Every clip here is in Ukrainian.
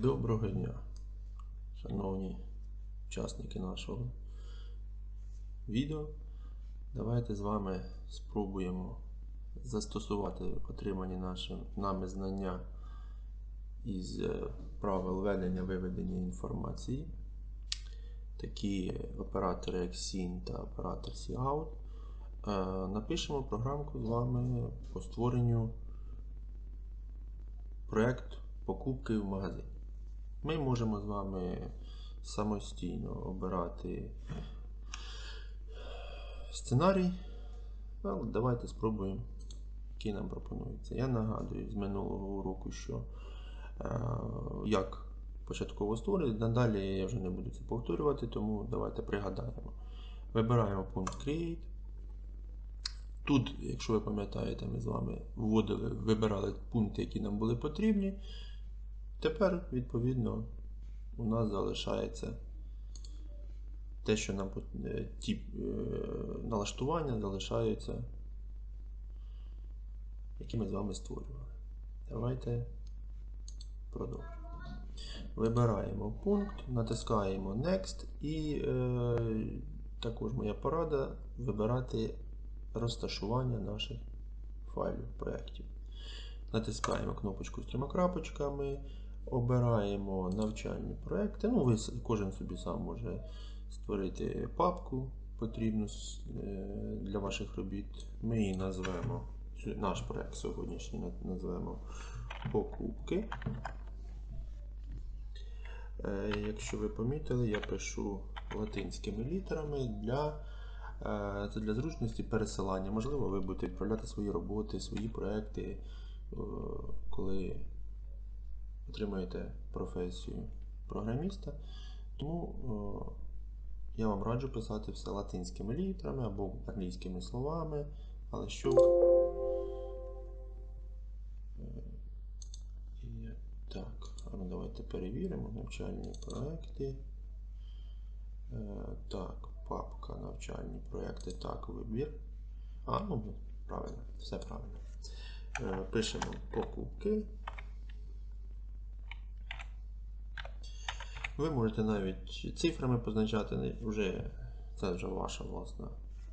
Доброго дня, шановні учасники нашого відео. Давайте з вами спробуємо застосувати отримані нашим, нами знання із е, правил ведення виведення інформації. Такі оператори, як SIN та оператор SIOUT. Е, Напишемо програмку з вами по створенню проєкт покупки в магазині. Ми можемо з вами самостійно обирати сценарій. Але давайте спробуємо, який нам пропонується. Я нагадую з минулого уроку, що е, як початково створити. Надалі я вже не буду це повторювати, тому давайте пригадаємо. Вибираємо пункт Create. Тут, якщо ви пам'ятаєте, ми з вами вводили, вибирали пункти, які нам були потрібні. Тепер, відповідно, у нас залишається те, що нам е, ті е, налаштування залишаються, які ми з вами створювали. Давайте продовжимо. Вибираємо пункт, натискаємо Next і е, також моя порада вибирати розташування наших файлів проєктів. Натискаємо кнопочку з трьома крапочками, обираємо навчальні проекти. Ну, ви кожен собі сам може створити папку потрібну е, для ваших робіт. Ми її назвемо, наш проект сьогоднішній назвемо покупки. Е, Якщо ви помітили, я пишу латинськими літерами для, е, для зручності пересилання. Можливо, ви будете відправляти свої роботи, свої проекти, коли отримаєте професію програміста. Тому е, я вам раджу писати все латинськими літерами або англійськими словами, але щоб. е, Так, ну давайте перевіримо навчальні проекти. Е, Так, папка навчальні проекти. Так, вибір. А, ну правильно, все правильно. Пишемо покупки. Ви можете навіть цифрами позначати, вже, це вже ваша власна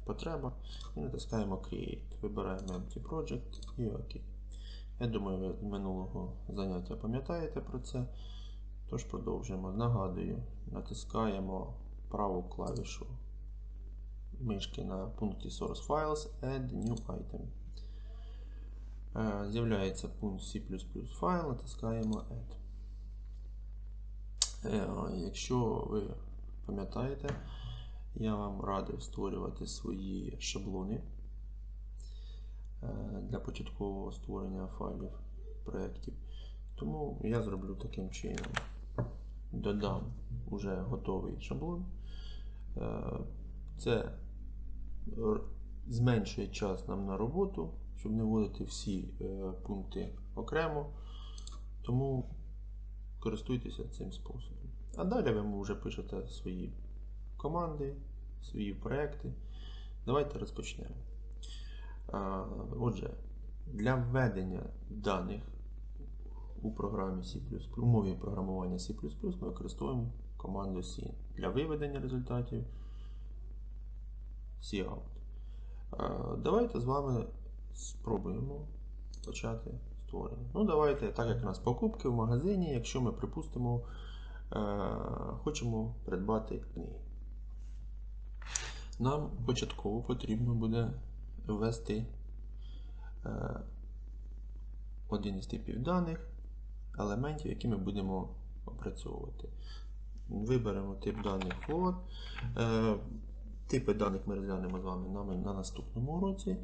потреба. І натискаємо Create. Вибираємо Empty Project і ОК. Я думаю, ви минулого заняття пам'ятаєте про це. Тож продовжуємо. Нагадую, натискаємо праву клавішу мишки на пункті Source Files Add New Item. Е, З'являється пункт C файл, натискаємо Add. Е, Якщо ви пам'ятаєте, я вам радив створювати свої шаблони е, для початкового створення файлів проєктів. Тому я зроблю таким чином. Додам уже готовий шаблон. Е, Це зменшує час нам на роботу, щоб не вводити всі пункти окремо. Тому користуйтеся цим способом. А далі ви вже пишете свої команди, свої проекти. Давайте розпочнемо. Отже, для введення даних у програмі C++, у мові програмування C++ ми використовуємо команду SYN. Для виведення результатів cout. Давайте з вами спробуємо почати створення. Ну, давайте, так як у нас покупки в магазині, якщо ми припустимо, е, хочемо придбати книги. Нам початково потрібно буде ввести е, один із типів даних, елементів, які ми будемо опрацьовувати. Виберемо тип даних float. Е, Типи даних ми розглянемо з вами на наступному уроці,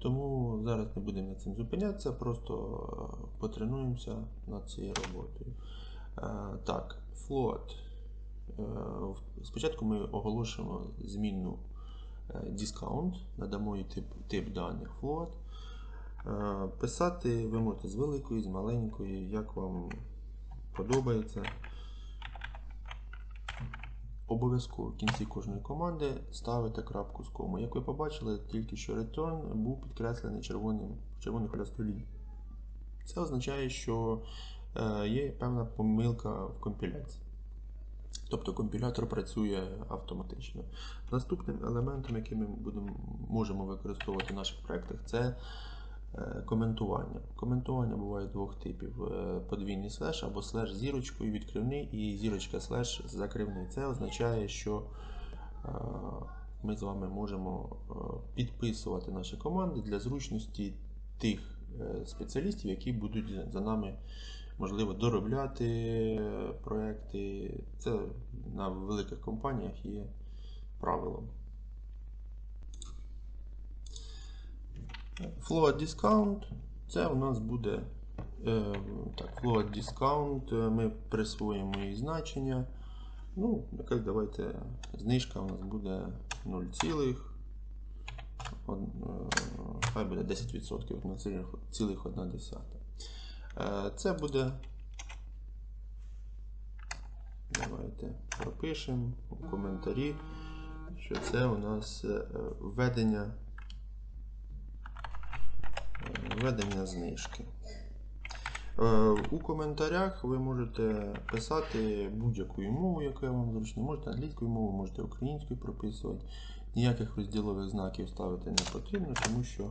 тому зараз не будемо над цим зупинятися, просто е, потренуємося над цією роботою. Е, Так, float. Е, Спочатку ми оголошуємо змінну discount, надамо їй тип, тип даних. Е, Писати ви можете з великої, з маленької, як вам подобається. Обов'язково в кінці кожної команди ставите крапку з кому. Як ви побачили, тільки що return був підкреслений червоним, червоною хлястою лінією. Це означає, що е, є певна помилка в компіляції. Тобто компілятор працює автоматично. Наступним елементом, який ми будемо, можемо використовувати в наших проєктах, це коментування. Коментування буває двох типів: Е, подвійний слеш або слеш зірочкою відкривний і зірочка слеш закривний. Це означає, що е, ми з вами можемо е, підписувати наші команди для зручності тих е, спеціалістів, які будуть за- нами можливо доробляти е, проекти. Це на великих компаніях є правилом. Float Discount це у нас буде е, так, Float Discount, е, ми присвоїмо її значення. Ну, якась давайте знижка у нас буде 0, цілих, од- е, хай буде 10% на цілих, цілих 1 десята. Е, Це буде. Давайте пропишемо у коментарі, що це у нас введення, введення знижки. Е, У коментарях ви можете писати будь-якою мовою, яка вам зручно. Можете англійською мовою, можете українською прописувати. Ніяких розділових знаків ставити не потрібно, тому що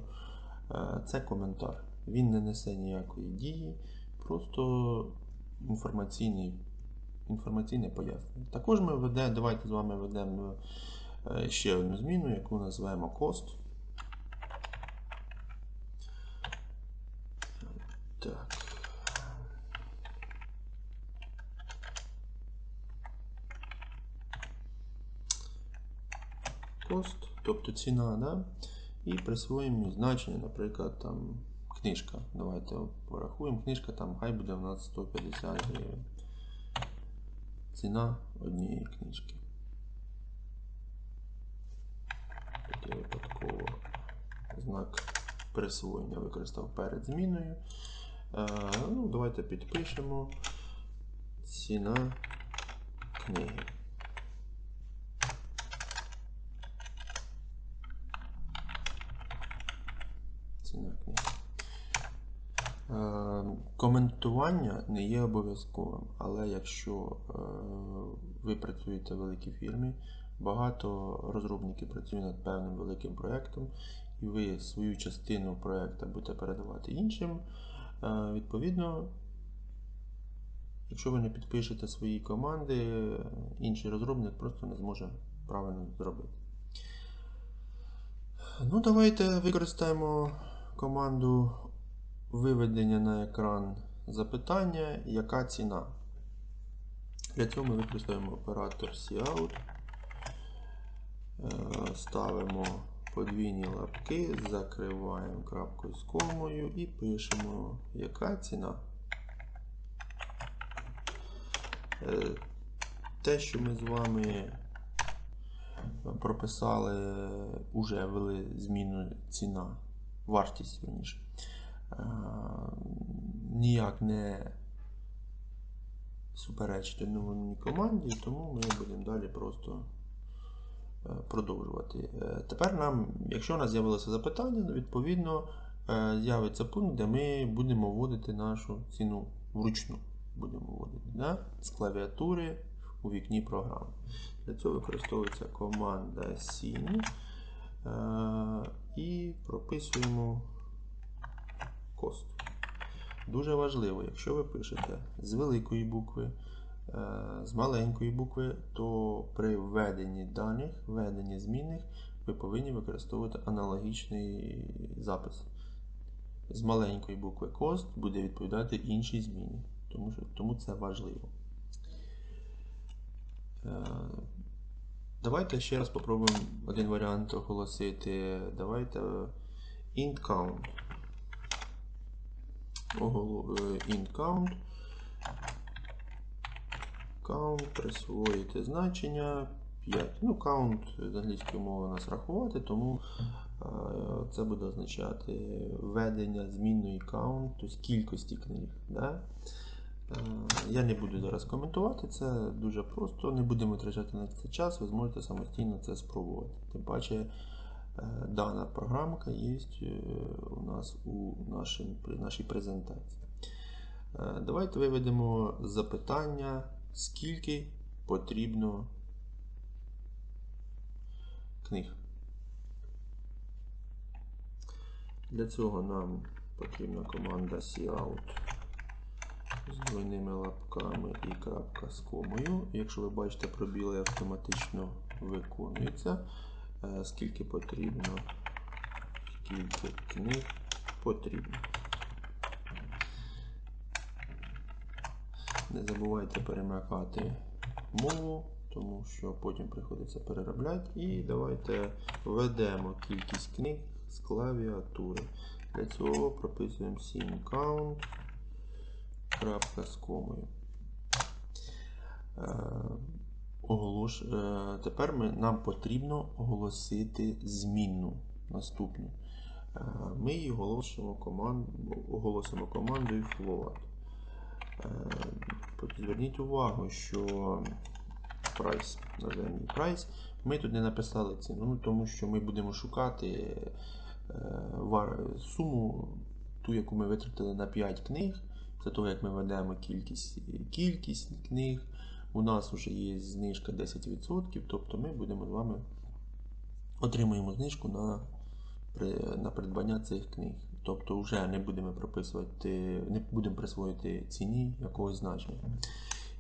е, це коментар. Він не несе ніякої дії, просто інформаційний, інформаційне пояснення. Також ми ведемо, давайте з вами ведемо е, ще одну зміну, яку називаємо cost. Так. Cost, тобто ціна, да? і присвоїмо значення, наприклад, там книжка. Давайте порахуємо. Книжка там хай буде у нас 150 гривень. Ціна однієї книжки. Я випадково знак присвоєння використав перед зміною. Е, ну, давайте підпишемо ціна книги. Ціна книги. Е, Коментування не є обов'язковим, але якщо е, ви працюєте в великій фірмі, багато розробників працює над певним великим проєктом, і ви свою частину проєкту будете передавати іншим, відповідно, якщо ви не підпишете свої команди, е, інший розробник просто не зможе правильно зробити. Ну, давайте використаємо команду виведення на екран запитання, яка ціна. Для цього ми використаємо оператор cout, Е, ставимо подвійні лапки, закриваємо крапкою з комою і пишемо, яка ціна. Е, Те, що ми з вами прописали, уже ввели зміну ціна, вартість верніше. Е, ніяк не суперечить одному команді, тому ми будемо далі просто продовжувати. Е, Тепер нам, якщо у нас з'явилося запитання, відповідно е, з'явиться пункт, де ми будемо вводити нашу ціну вручну. Будемо вводити да? з клавіатури у вікні програми. Для цього використовується команда SIN е, і прописуємо cost. Дуже важливо, якщо ви пишете з великої букви, е, з маленької букви, то при введенні даних, введенні змінних, ви повинні використовувати аналогічний запис. З маленької букви cost буде відповідати іншій зміні, тому, що, тому це важливо. Е, Давайте ще раз спробуємо один варіант оголосити. Давайте е, int count. Е, int count. Count присвоїти значення 5. Ну, count з англійської мови нас рахувати, тому е, це буде означати введення змінної count, тобто кількості книг. Да? Е, Я не буду зараз коментувати, це дуже просто, не будемо витрачати на це час, ви зможете самостійно це спробувати. Тим паче е, дана програмка є у нас у нашим, при нашій презентації. Давайте виведемо запитання, скільки потрібно книг. Для цього нам потрібна команда cout з двойними лапками і крапка з комою. Якщо ви бачите, пробіли автоматично виконується. Е, Скільки потрібно, скільки книг потрібно. Не забувайте перемикати мову, тому що потім приходиться переробляти. І давайте введемо кількість книг з клавіатури. Для цього прописуємо scene count крапка з комою. Е, оголош... е, Тепер ми, нам потрібно оголосити змінну наступну. Е, Ми її оголосимо командою float. Е, Зверніть увагу, що price, називаємо price, ми тут не написали ціну, ну, тому що ми будемо шукати е, суму, ту, яку ми витратили на 5 книг. Це того, як ми ведемо кількість, кількість книг. У нас вже є знижка 10%, тобто ми будемо з вами отримуємо знижку на, на придбання цих книг. Тобто вже не будемо прописувати, не будемо присвоїти ціні якогось значення.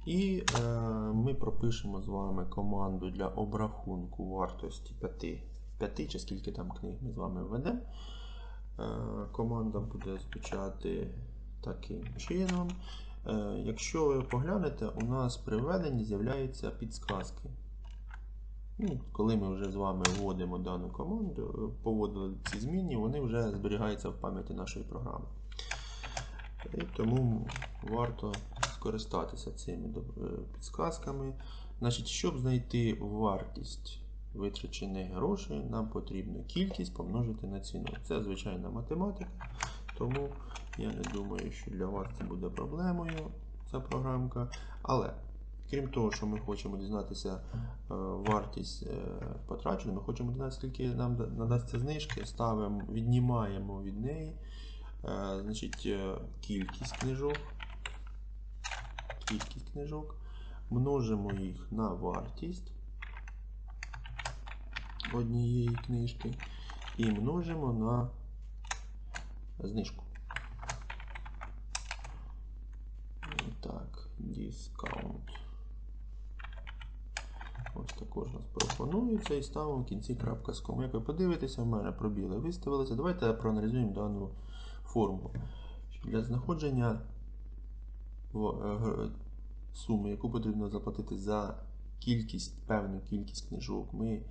І е, ми пропишемо з вами команду для обрахунку вартості 5, 5 чи скільки там книг ми з вами введемо. Е, команда буде звучати таким чином. Е, якщо ви поглянете, у нас при введенні з'являються підсказки. Ну, коли ми вже з вами вводимо дану команду, е, поводили ці зміни, вони вже зберігаються в пам'яті нашої програми. І тому варто скористатися цими е, підсказками. Значить, щоб знайти вартість витрачених грошей, нам потрібно кількість помножити на ціну. Це звичайна математика, тому я не думаю, що для вас це буде проблемою, ця програмка. Але крім того, що ми хочемо дізнатися е, вартість е, потраченої, ми хочемо дізнатися, скільки нам надасться знижки, ставимо, віднімаємо від неї. Е, Значить, кількість книжок. Кількість книжок. Множимо їх на вартість однієї книжки і множимо на знижку. Так, discount. Також у нас пропонується і ставимо в кінці крапка з кому. Як ви подивитеся, в мене пробіли виставилися. Давайте проаналізуємо дану форму. Для знаходження е, суми, яку потрібно заплатити за кількість, певну кількість книжок, ми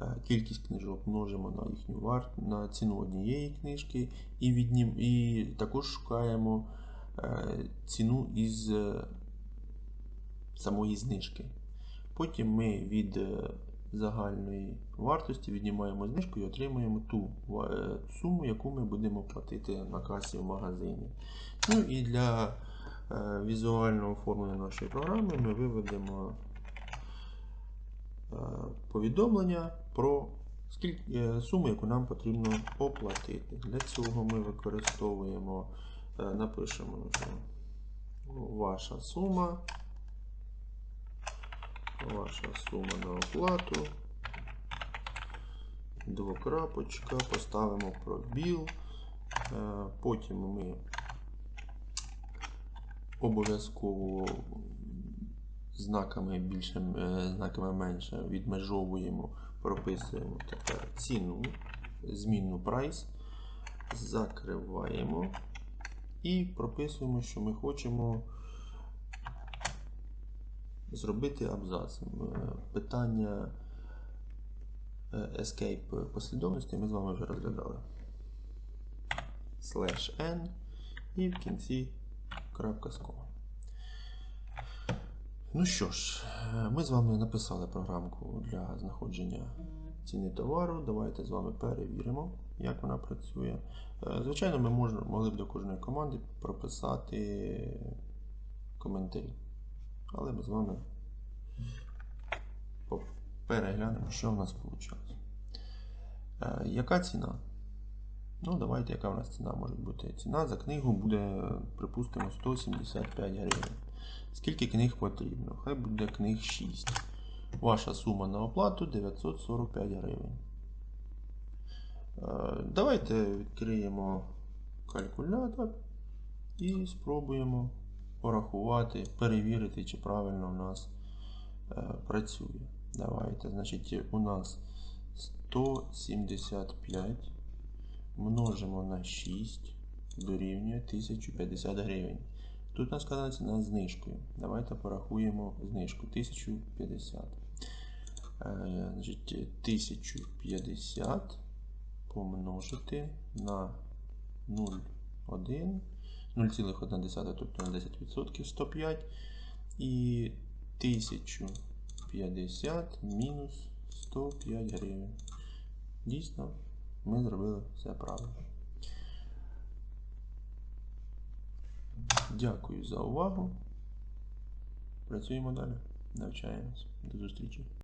е, кількість книжок множимо на їхню варт, на ціну однієї книжки і, віднім, і також шукаємо е, ціну із самої знижки. Потім ми від е, загальної вартості віднімаємо знижку і отримуємо ту е, суму, яку ми будемо платити на касі в магазині. Ну і для е, візуального оформлення нашої програми ми виведемо повідомлення про суму, яку нам потрібно оплатити. Для цього ми використовуємо, напишемо, ваша сума ваша сума на оплату. Двокрапочка, поставимо пробіл. Е, Потім ми обов'язково знаками більше, е, знаками менше відмежовуємо, прописуємо тепер ціну, змінну прайс, закриваємо і прописуємо, що ми хочемо зробити абзац. Е, Питання е, escape послідовності ми з вами вже розглядали. Slash n і в кінці крапка з. Ну що ж, е, ми з вами написали програмку для знаходження ціни товару. Давайте з вами перевіримо, як вона працює. Звичайно, ми могли б до кожної команди прописати коментарі. Але ми з вами переглянемо, що в нас вийшло. Е, яка ціна? Ну, давайте, яка в нас ціна може бути? Ціна за книгу буде, припустимо, 175 гривень. Скільки книг потрібно? Хай буде книг 6. Ваша сума на оплату 945 гривень. Е, Давайте відкриємо калькулятор і спробуємо порахувати, перевірити, чи правильно у нас е, працює. Давайте, значить, у нас 175 множимо на 6 дорівнює 1050 гривень. Тут у нас сказана ціна з. Давайте порахуємо знижку 1050. Е, Значить, 1050 помножити на 0,1, 0,1, тобто на 10% 105. І 1050 мінус 105 гривень. Дійсно, ми зробили все правильно. Дякую за увагу. Працюємо далі. Навчаємось. До зустрічі.